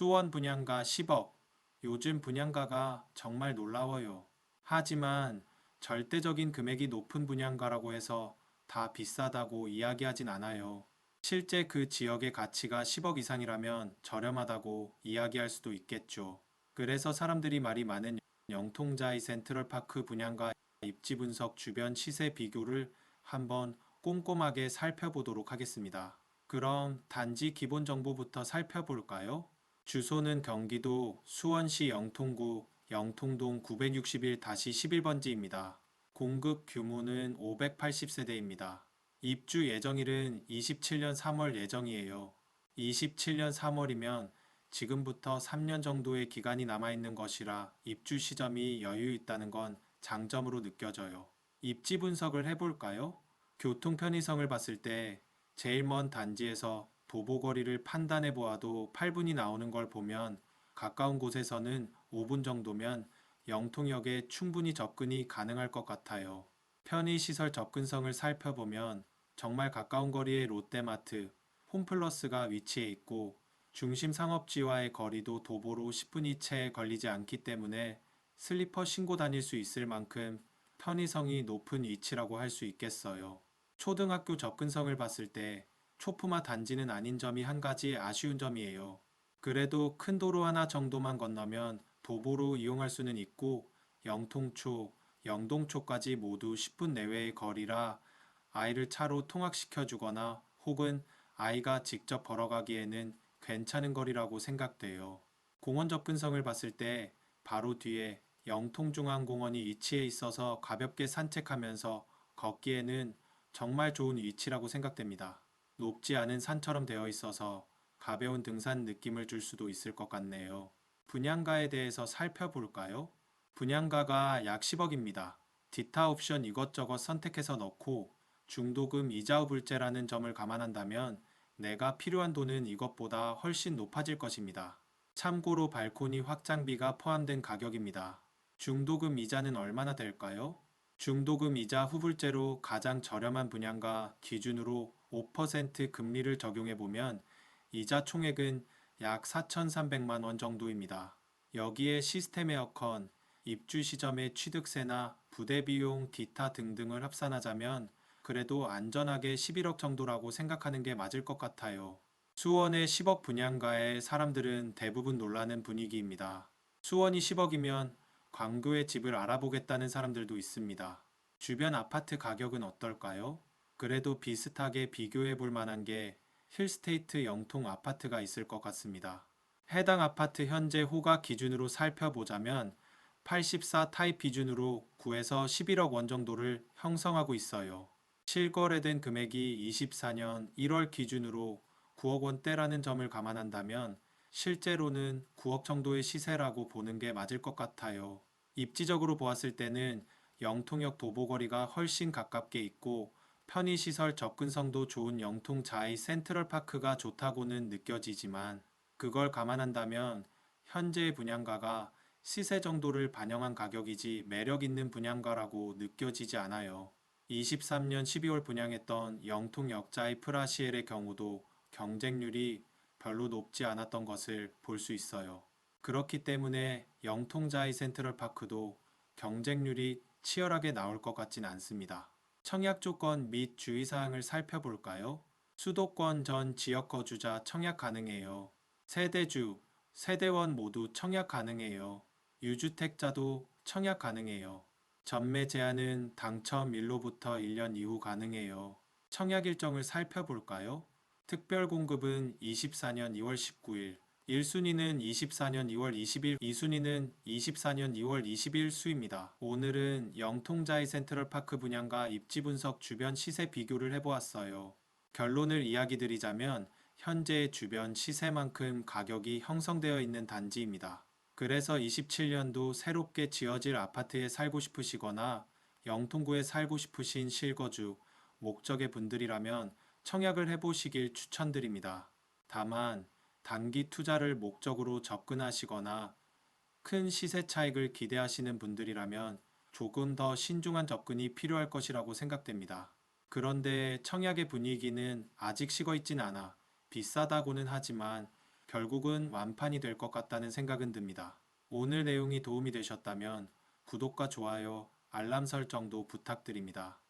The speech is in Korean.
수원 분양가 10억. 요즘 분양가가 정말 놀라워요. 하지만 절대적인 금액이 높은 분양가라고 해서 다 비싸다고 이야기하진 않아요. 실제 그 지역의 가치가 10억 이상이라면 저렴하다고 이야기할 수도 있겠죠. 그래서 사람들이 말이 많은 영통자이 센트럴파크 분양가 입지 분석 주변 시세 비교를 한번 꼼꼼하게 살펴보도록 하겠습니다. 그럼 단지 기본 정보부터 살펴볼까요? 주소는 경기도 수원시 영통구 영통동 961-11번지입니다. 공급 규모는 580세대입니다. 입주 예정일은 27년 3월 예정이에요. 27년 3월이면 지금부터 3년 정도의 기간이 남아있는 것이라 입주 시점이 여유 있다는 건 장점으로 느껴져요. 입지 분석을 해볼까요? 교통 편의성을 봤을 때 제일 먼 단지에서 도보거리를 판단해 보아도 8분이 나오는 걸 보면 가까운 곳에서는 5분 정도면 영통역에 충분히 접근이 가능할 것 같아요. 편의시설 접근성을 살펴보면 정말 가까운 거리에 롯데마트, 홈플러스가 위치해 있고 중심 상업지와의 거리도 도보로 10분이 채 걸리지 않기 때문에 슬리퍼 신고 다닐 수 있을 만큼 편의성이 높은 위치라고 할 수 있겠어요. 초등학교 접근성을 봤을 때 초품화 단지는 아닌 점이 한 가지 아쉬운 점이에요. 그래도 큰 도로 하나 정도만 건너면 도보로 이용할 수는 있고 영통초, 영동초까지 모두 10분 내외의 거리라 아이를 차로 통학시켜 주거나 혹은 아이가 직접 걸어가기에는 괜찮은 거리라고 생각돼요. 공원 접근성을 봤을 때 바로 뒤에 영통중앙공원이 위치해 있어서 가볍게 산책하면서 걷기에는 정말 좋은 위치라고 생각됩니다. 높지 않은 산처럼 되어 있어서 가벼운 등산 느낌을 줄 수도 있을 것 같네요. 분양가에 대해서 살펴볼까요? 분양가가 약 10억입니다. 디타 옵션 이것저것 선택해서 넣고 중도금 이자 후불제라는 점을 감안한다면 내가 필요한 돈은 이것보다 훨씬 높아질 것입니다. 참고로 발코니 확장비가 포함된 가격입니다. 중도금 이자는 얼마나 될까요? 중도금 이자 후불제로 가장 저렴한 분양가 기준으로 5% 금리를 적용해 보면 이자 총액은 약 4,300만 원 정도입니다. 여기에 시스템 에어컨, 입주 시점의 취득세나 부대 비용, 기타 등등을 합산하자면 그래도 안전하게 11억 정도라고 생각하는 게 맞을 것 같아요. 수원의 10억 분양가에 사람들은 대부분 놀라는 분위기입니다. 수원이 10억이면 광교의 집을 알아보겠다는 사람들도 있습니다. 주변 아파트 가격은 어떨까요? 그래도 비슷하게 비교해 볼 만한 게 힐스테이트 영통 아파트가 있을 것 같습니다. 해당 아파트 현재 호가 기준으로 살펴보자면 84 타입 기준으로 9에서 11억 원 정도를 형성하고 있어요. 실거래된 금액이 24년 1월 기준으로 9억 원대라는 점을 감안한다면 실제로는 9억 정도의 시세라고 보는 게 맞을 것 같아요. 입지적으로 보았을 때는 영통역 도보거리가 훨씬 가깝게 있고 편의시설 접근성도 좋은 영통 자이 센트럴파크가 좋다고는 느껴지지만 그걸 감안한다면 현재의 분양가가 시세 정도를 반영한 가격이지 매력 있는 분양가라고 느껴지지 않아요. 23년 12월 분양했던 영통역자의 프라시엘의 경우도 경쟁률이 별로 높지 않았던 것을 볼 수 있어요. 그렇기 때문에 영통자이 센트럴파크도 경쟁률이 치열하게 나올 것 같진 않습니다. 청약 조건 및 주의사항을 살펴볼까요? 수도권 전 지역 거주자 청약 가능해요. 세대주, 세대원 모두 청약 가능해요. 유주택자도 청약 가능해요. 전매 제한은 당첨 일로부터 1년 이후 가능해요. 청약 일정을 살펴볼까요? 특별 공급은 24년 2월 19일, 1순위는 24년 2월 20일, 2순위는 24년 2월 20일 수입니다. 오늘은 영통자이 센트럴파크 분양가 입지 분석 주변 시세 비교를 해보았어요. 결론을 이야기 드리자면 현재 주변 시세만큼 가격이 형성되어 있는 단지입니다. 그래서 27년도 새롭게 지어질 아파트에 살고 싶으시거나 영통구에 살고 싶으신 실거주, 목적의 분들이라면 청약을 해보시길 추천드립니다. 다만 단기 투자를 목적으로 접근하시거나 큰 시세 차익을 기대하시는 분들이라면 조금 더 신중한 접근이 필요할 것이라고 생각됩니다. 그런데 청약의 분위기는 아직 식어 있진 않아 비싸다고는 하지만 결국은 완판이 될 것 같다는 생각은 듭니다. 오늘 내용이 도움이 되셨다면 구독과 좋아요, 알람 설정도 부탁드립니다.